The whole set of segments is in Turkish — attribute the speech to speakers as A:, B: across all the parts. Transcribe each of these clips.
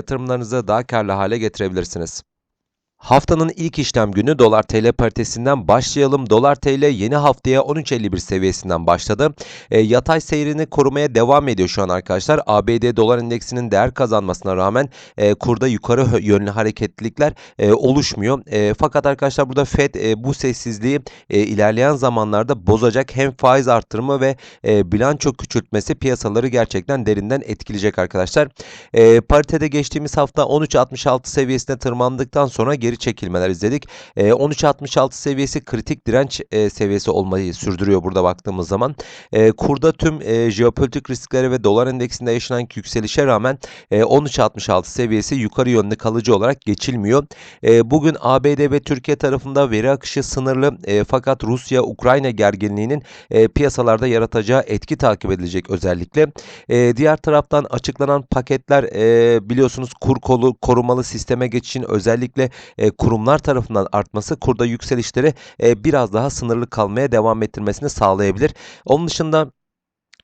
A: yatırımlarınızı daha karlı hale getirebilirsiniz. Haftanın ilk işlem günü dolar TL paritesinden başlayalım. Dolar TL yeni haftaya 13.51 seviyesinden başladı. E, yatay seyrini korumaya devam ediyor şu an arkadaşlar. ABD dolar endeksinin değer kazanmasına rağmen e, kurda yukarı yönlü hareketlilikler e, oluşmuyor. E, fakat arkadaşlar burada Fed e, bu sessizliği e, ilerleyen zamanlarda bozacak. Hem faiz arttırımı ve e, bilanço küçültmesi piyasaları gerçekten derinden etkileyecek arkadaşlar. E, paritede geçtiğimiz hafta 13.66 seviyesine tırmandıktan sonra geri çekilmeler izledik. E, 13.66 seviyesi kritik direnç e, seviyesi olmayı sürdürüyor burada baktığımız zaman. E, kurda tüm e, jeopolitik risklere ve dolar endeksinde yaşanan yükselişe rağmen e, 13.66 seviyesi yukarı yönlü kalıcı olarak geçilmiyor. E, bugün ABD ve Türkiye tarafında veri akışı sınırlı e, fakat Rusya-Ukrayna gerginliğinin e, piyasalarda yaratacağı etki takip edilecek özellikle. E, diğer taraftan açıklanan paketler e, biliyorsunuz kur kolu korumalı sisteme geçişin özellikle e, kurumlar tarafından artması kurda yükselişleri e, biraz daha sınırlı kalmaya devam ettirmesini sağlayabilir. Onun dışında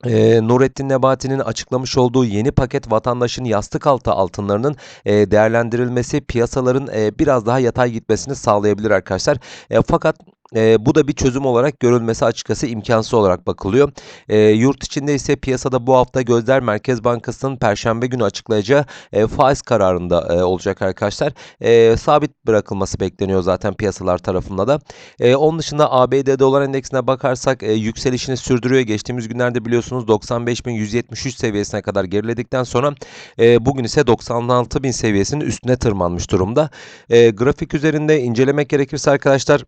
A: e, Nurettin Nebati'nin açıklamış olduğu yeni paket vatandaşın yastık altı altınlarının e, değerlendirilmesi piyasaların e, biraz daha yatay gitmesini sağlayabilir arkadaşlar. E, fakat e, bu da bir çözüm olarak görülmesi açıkçası imkansız olarak bakılıyor. E, yurt içinde ise piyasada bu hafta gözler Merkez Bankası'nın Perşembe günü açıklayacağı e, faiz kararında e, olacak arkadaşlar. E, sabit bırakılması bekleniyor zaten piyasalar tarafında da. E, onun dışında ABD dolar endeksine bakarsak e, yükselişini sürdürüyor. Geçtiğimiz günlerde biliyorsunuz 95.173 seviyesine kadar geriledikten sonra e, bugün ise 96.000 seviyesinin üstüne tırmanmış durumda. E, grafik üzerinde incelemek gerekirse arkadaşlar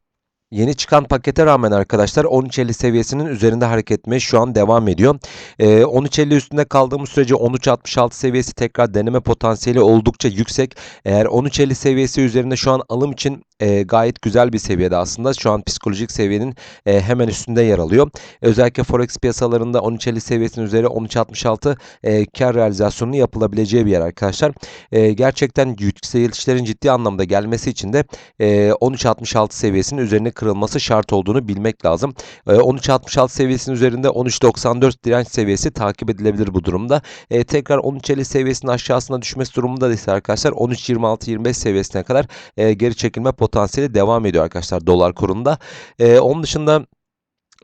A: Yeni çıkan pakete rağmen arkadaşlar 13.50 seviyesinin üzerinde hareket etmeye şu an devam ediyor. Ee, 13.50 üstünde kaldığımız sürece 13.66 seviyesi tekrar deneme potansiyeli oldukça yüksek. Eğer 13.50 seviyesi üzerinde şu an alım için e, gayet güzel bir seviyede aslında. Şu an psikolojik seviyenin e, hemen üstünde yer alıyor. Özellikle forex piyasalarında 13.50 seviyesinin üzeri 13.66 e, kar realizasyonu yapılabileceği bir yer arkadaşlar. E, gerçekten yükselişlerin ciddi anlamda gelmesi için de e, 13.66 seviyesinin üzerine kırılması şart olduğunu bilmek lazım. E, 13.66 seviyesinin üzerinde 13.94 direnç seviyesi takip edilebilir bu durumda. E, tekrar 13.50 seviyesinin aşağısına düşmesi durumunda ise arkadaşlar 13.26-25 seviyesine kadar e, geri çekilme potansiyeli devam ediyor arkadaşlar dolar kurunda. E, onun dışında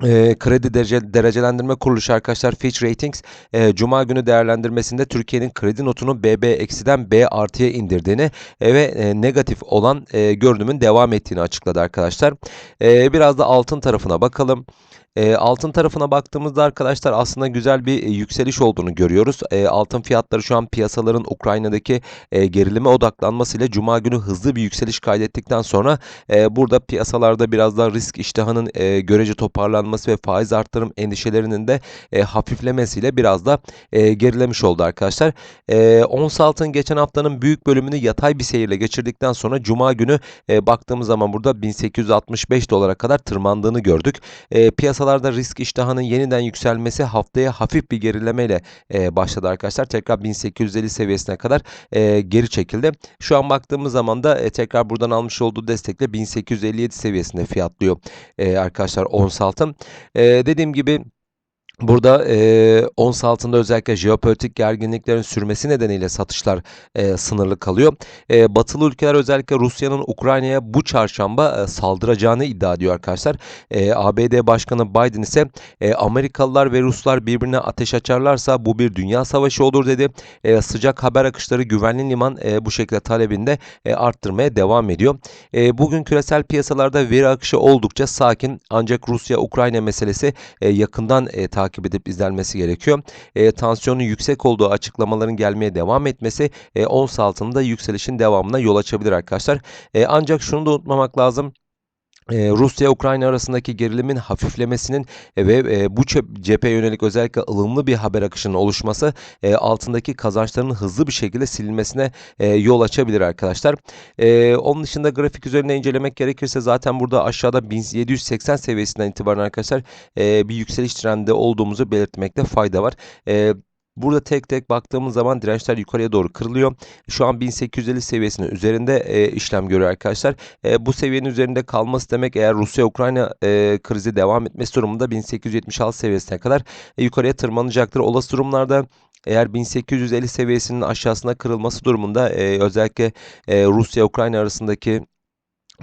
A: e, kredi derece, derecelendirme kuruluşu arkadaşlar Fitch Ratings e, Cuma günü değerlendirmesinde Türkiye'nin kredi notunu BB eksiden B artıya indirdiğini e, ve e, negatif olan e, görünümün devam ettiğini açıkladı arkadaşlar. E, biraz da altın tarafına bakalım. E, altın tarafına baktığımızda arkadaşlar aslında güzel bir e, yükseliş olduğunu görüyoruz. E, altın fiyatları şu an piyasaların Ukrayna'daki e, gerilime odaklanmasıyla Cuma günü hızlı bir yükseliş kaydettikten sonra e, burada piyasalarda biraz daha risk iştahının e, görece toparlanması ve faiz arttırım endişelerinin de e, hafiflemesiyle biraz da e, gerilemiş oldu arkadaşlar. E, ons altın geçen haftanın büyük bölümünü yatay bir seyirle geçirdikten sonra Cuma günü e, baktığımız zaman burada 1865 dolara kadar tırmandığını gördük. E, piyasalarda risk iştahının yeniden yükselmesi haftaya hafif bir gerilemeyle e, başladı arkadaşlar. Tekrar 1850 seviyesine kadar e, geri çekildi. Şu an baktığımız zaman da e, tekrar buradan almış olduğu destekle 1857 seviyesinde fiyatlıyor e, arkadaşlar ons altın. E, dediğim gibi Burada e, ons altında özellikle jeopolitik gerginliklerin sürmesi nedeniyle satışlar e, sınırlı kalıyor. E, batılı ülkeler özellikle Rusya'nın Ukrayna'ya bu çarşamba e, saldıracağını iddia ediyor arkadaşlar. E, ABD Başkanı Biden ise e, Amerikalılar ve Ruslar birbirine ateş açarlarsa bu bir dünya savaşı olur dedi. E, sıcak haber akışları güvenli liman e, bu şekilde talebinde e, arttırmaya devam ediyor. E, bugün küresel piyasalarda veri akışı oldukça sakin ancak Rusya-Ukrayna meselesi e, yakından e, edip izlenmesi gerekiyor. E, tansiyonun yüksek olduğu açıklamaların gelmeye devam etmesi e, ons altında yükselişin devamına yol açabilir arkadaşlar. E, ancak şunu da unutmamak lazım. E, Rusya-Ukrayna arasındaki gerilimin hafiflemesinin e, ve e, bu cepheye yönelik özellikle ılımlı bir haber akışının oluşması e, altındaki kazançların hızlı bir şekilde silinmesine yol açabilir arkadaşlar. Onun dışında grafik üzerinde incelemek gerekirse zaten burada aşağıda 1780 seviyesinden itibaren arkadaşlar bir yükseliş trendinde olduğumuzu belirtmekte fayda var. Burada tek tek baktığımız zaman dirençler yukarıya doğru kırılıyor. Şu an 1850 seviyesinin üzerinde e, işlem görüyor arkadaşlar. E, bu seviyenin üzerinde kalması demek eğer Rusya-Ukrayna e, krizi devam etmesi durumunda 1876 seviyesine kadar e, yukarıya tırmanacaktır. Olası durumlarda eğer 1850 seviyesinin aşağısına kırılması durumunda e, özellikle e, Rusya-Ukrayna arasındaki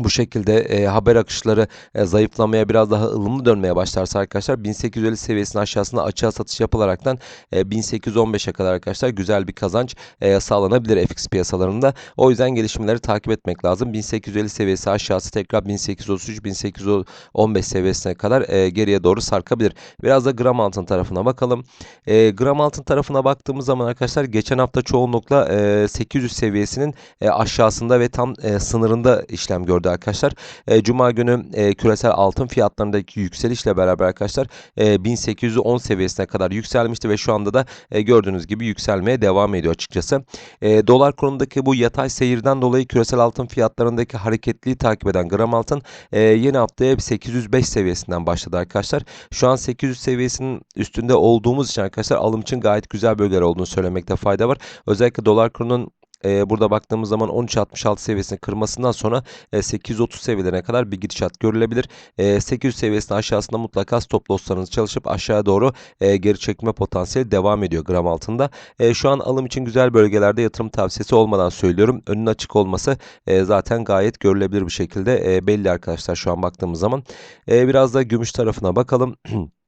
A: bu şekilde e, haber akışları e, zayıflamaya biraz daha ılımlı dönmeye başlarsa arkadaşlar 1850 seviyesinin aşağısına açığa satış yapılaraktan e, 1815'e kadar arkadaşlar güzel bir kazanç e, sağlanabilir FX piyasalarında. O yüzden gelişmeleri takip etmek lazım. 1850 seviyesi aşağısı tekrar 1833 1815 seviyesine kadar e, geriye doğru sarkabilir. Biraz da gram altın tarafına bakalım. E, gram altın tarafına baktığımız zaman arkadaşlar geçen hafta çoğunlukla e, 800 seviyesinin e, aşağısında ve tam e, sınırında işlem gördü arkadaşlar. E, Cuma günü e, küresel altın fiyatlarındaki yükselişle beraber arkadaşlar e, 1810 seviyesine kadar yükselmişti ve şu anda da e, gördüğünüz gibi yükselmeye devam ediyor açıkçası. E, dolar kurundaki bu yatay seyirden dolayı küresel altın fiyatlarındaki hareketliği takip eden gram altın e, yeni haftaya 805 seviyesinden başladı arkadaşlar. Şu an 800 seviyesinin üstünde olduğumuz için arkadaşlar alım için gayet güzel bölgeler olduğunu söylemekte fayda var. Özellikle dolar kurunun e, burada baktığımız zaman 13.66 seviyesini kırmasından sonra e, 830 seviyelerine kadar bir gidişat görülebilir. E, 800 seviyesinin aşağısında mutlaka stop losslarınız çalışıp aşağıya doğru e, geri çekme potansiyeli devam ediyor gram altında. E, şu an alım için güzel bölgelerde yatırım tavsiyesi olmadan söylüyorum. Önün açık olması e, zaten gayet görülebilir bir şekilde e, belli arkadaşlar şu an baktığımız zaman. E, biraz da gümüş tarafına bakalım.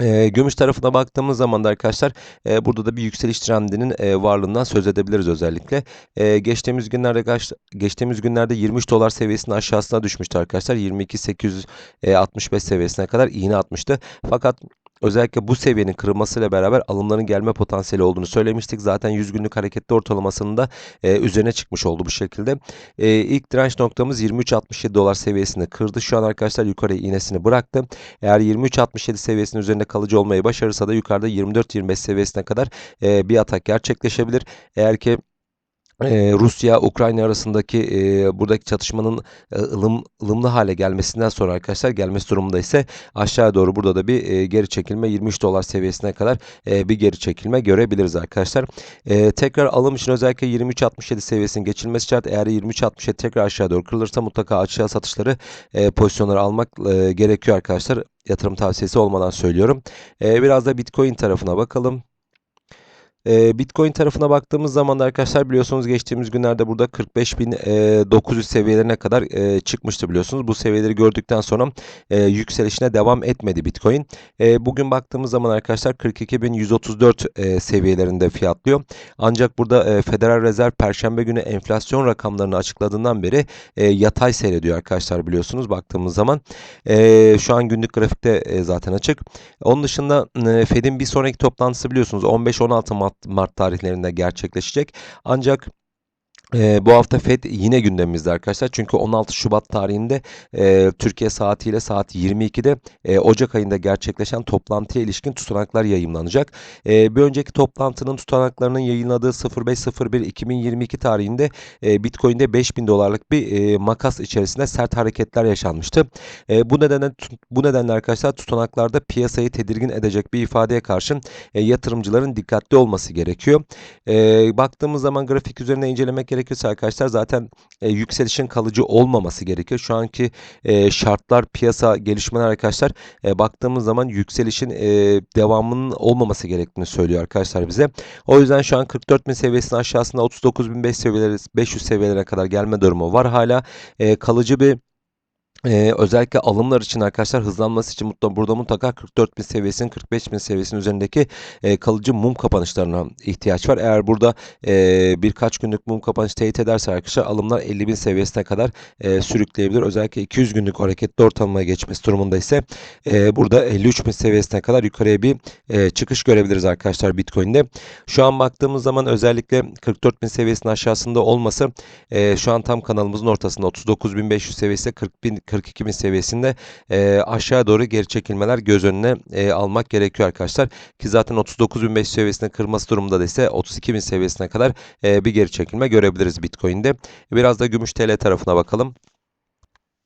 A: E, gümüş tarafına baktığımız zaman da arkadaşlar e, burada da bir yükseliş trendinin e, varlığından söz edebiliriz özellikle. E, geçtiğimiz günlerde geçtiğimiz günlerde 23 dolar seviyesinin aşağısına düşmüştü arkadaşlar. 22.865 seviyesine kadar iğne atmıştı. Fakat Özellikle bu seviyenin kırılmasıyla beraber alımların gelme potansiyeli olduğunu söylemiştik. Zaten 100 günlük hareketli ortalamasının da e, üzerine çıkmış oldu bu şekilde. E, ilk direnç noktamız 23.67 dolar seviyesini kırdı. Şu an arkadaşlar yukarıya iğnesini bıraktı. Eğer 23.67 seviyesinin üzerinde kalıcı olmayı başarırsa da yukarıda 24-25 seviyesine kadar e, bir atak gerçekleşebilir. Eğer ki ee, Rusya-Ukrayna arasındaki e, buradaki çatışmanın e, ılım, ılımlı hale gelmesinden sonra arkadaşlar gelmesi durumunda ise aşağı doğru burada da bir e, geri çekilme 23 dolar seviyesine kadar e, bir geri çekilme görebiliriz arkadaşlar. E, tekrar alım için özellikle 23.67 seviyesinin geçilmesi şart. Eğer 23.67 tekrar aşağı doğru kırılırsa mutlaka aşağı satışları e, pozisyonları almak e, gerekiyor arkadaşlar. Yatırım tavsiyesi olmadan söylüyorum. E, biraz da Bitcoin tarafına bakalım. E, Bitcoin tarafına baktığımız zaman da arkadaşlar biliyorsunuz geçtiğimiz günlerde burada 45.900 seviyelerine kadar e, çıkmıştı biliyorsunuz. Bu seviyeleri gördükten sonra e, yükselişine devam etmedi Bitcoin. E, bugün baktığımız zaman arkadaşlar 42.134 e, seviyelerinde fiyatlıyor. Ancak burada e, Federal Rezerv Perşembe günü enflasyon rakamlarını açıkladığından beri e, yatay seyrediyor arkadaşlar biliyorsunuz baktığımız zaman. E, şu an günlük grafikte e, zaten açık. Onun dışında e, Fed'in bir sonraki toplantısı biliyorsunuz 15-16 Mart Mart tarihlerinde gerçekleşecek. Ancak e, bu hafta FED yine gündemimizde arkadaşlar. Çünkü 16 Şubat tarihinde e, Türkiye saatiyle saat 22'de e, Ocak ayında gerçekleşen toplantıya ilişkin tutanaklar yayınlanacak. E, bir önceki toplantının tutanaklarının yayınladığı 05.01.2022 tarihinde e, Bitcoin'de 5000 dolarlık bir e, makas içerisinde sert hareketler yaşanmıştı. E, bu nedenle bu nedenle arkadaşlar tutanaklarda piyasayı tedirgin edecek bir ifadeye karşın e, yatırımcıların dikkatli olması gerekiyor. E, baktığımız zaman grafik üzerine incelemek gerekirse arkadaşlar zaten e, yükselişin kalıcı olmaması gerekiyor. Şu anki e, şartlar, piyasa gelişmeler arkadaşlar e, baktığımız zaman yükselişin e, devamının olmaması gerektiğini söylüyor arkadaşlar bize. O yüzden şu an 44.000 seviyesinin aşağısında 39.500 seviyeleri 500 seviyelere kadar gelme durumu var hala. E, kalıcı bir ee, özellikle alımlar için arkadaşlar hızlanması için mutlu, burada mutlaka 44 bin seviyesinin 45 bin seviyesinin üzerindeki e, kalıcı mum kapanışlarına ihtiyaç var. Eğer burada e, birkaç günlük mum kapanış teyit ederse arkadaşlar alımlar 50 bin seviyesine kadar e, sürükleyebilir. Özellikle 200 günlük hareketli ortalamaya geçmesi durumunda ise e, burada 53 bin seviyesine kadar yukarıya bir e, çıkış görebiliriz arkadaşlar Bitcoin'de. Şu an baktığımız zaman özellikle 44 bin seviyesinin aşağısında olması e, şu an tam kanalımızın ortasında 39.500 seviyesi 40 bin 42 bin seviyesinde e, aşağı doğru geri çekilmeler göz önüne e, almak gerekiyor arkadaşlar. Ki zaten 39.500 seviyesine kırması durumunda da ise 32 bin seviyesine kadar e, bir geri çekilme görebiliriz Bitcoin'de. Biraz da gümüş TL tarafına bakalım.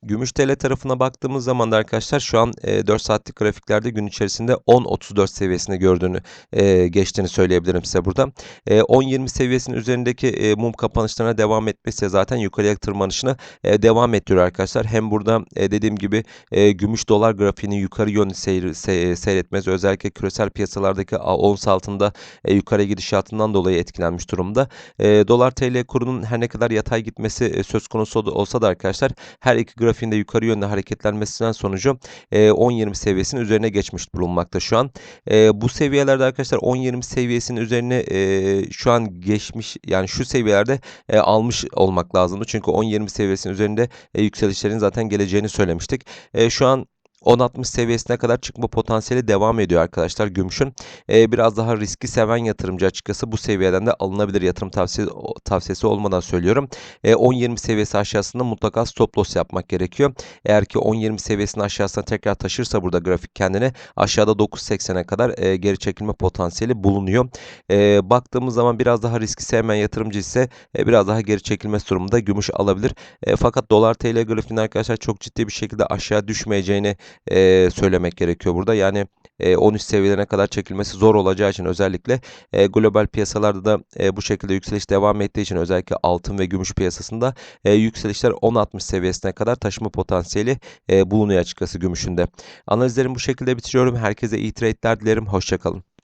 A: Gümüş TL tarafına baktığımız zaman da arkadaşlar şu an e, 4 saatlik grafiklerde gün içerisinde 10.34 seviyesini gördüğünü e, geçtiğini söyleyebilirim size burada. E, 10.20 seviyesinin üzerindeki e, mum kapanışlarına devam etmesi zaten yukarıya tırmanışını e, devam ettiriyor arkadaşlar. Hem burada e, dediğim gibi e, gümüş dolar grafiğini yukarı yönlü seyir, se, seyretmesi özellikle küresel piyasalardaki ons altında e, yukarı gidişatından dolayı etkilenmiş durumda. E, dolar TL kurunun her ne kadar yatay gitmesi e, söz konusu olsa da arkadaşlar her iki grafiğinde yukarı yönlü hareketlenmesinden sonucu e, 10-20 seviyesinin üzerine geçmiş bulunmakta şu an. E, bu seviyelerde arkadaşlar 10-20 seviyesinin üzerine e, şu an geçmiş yani şu seviyelerde e, almış olmak lazımdı. Çünkü 10-20 seviyesinin üzerinde e, yükselişlerin zaten geleceğini söylemiştik. E, şu an 10.60 seviyesine kadar çıkma potansiyeli devam ediyor arkadaşlar gümüşün. Ee, biraz daha riski seven yatırımcı açıkçası bu seviyeden de alınabilir yatırım tavsiyesi, tavsiyesi olmadan söylüyorum. Ee, 10.20 seviyesi aşağısında mutlaka stop loss yapmak gerekiyor. Eğer ki 10.20 seviyesinin aşağısına tekrar taşırsa burada grafik kendini aşağıda 9.80'e kadar e, geri çekilme potansiyeli bulunuyor. E, baktığımız zaman biraz daha riski sevmeyen yatırımcı ise e, biraz daha geri çekilme durumunda gümüş alabilir. E, fakat dolar TL grafiğinde arkadaşlar çok ciddi bir şekilde aşağı düşmeyeceğini e, söylemek gerekiyor burada. Yani e, 13 seviyelerine kadar çekilmesi zor olacağı için özellikle e, global piyasalarda da e, bu şekilde yükseliş devam ettiği için özellikle altın ve gümüş piyasasında e, yükselişler 10.60 seviyesine kadar taşıma potansiyeli e, bulunuyor açıkçası gümüşünde. Analizlerimi bu şekilde bitiriyorum. Herkese iyi trade'ler dilerim. Hoşçakalın.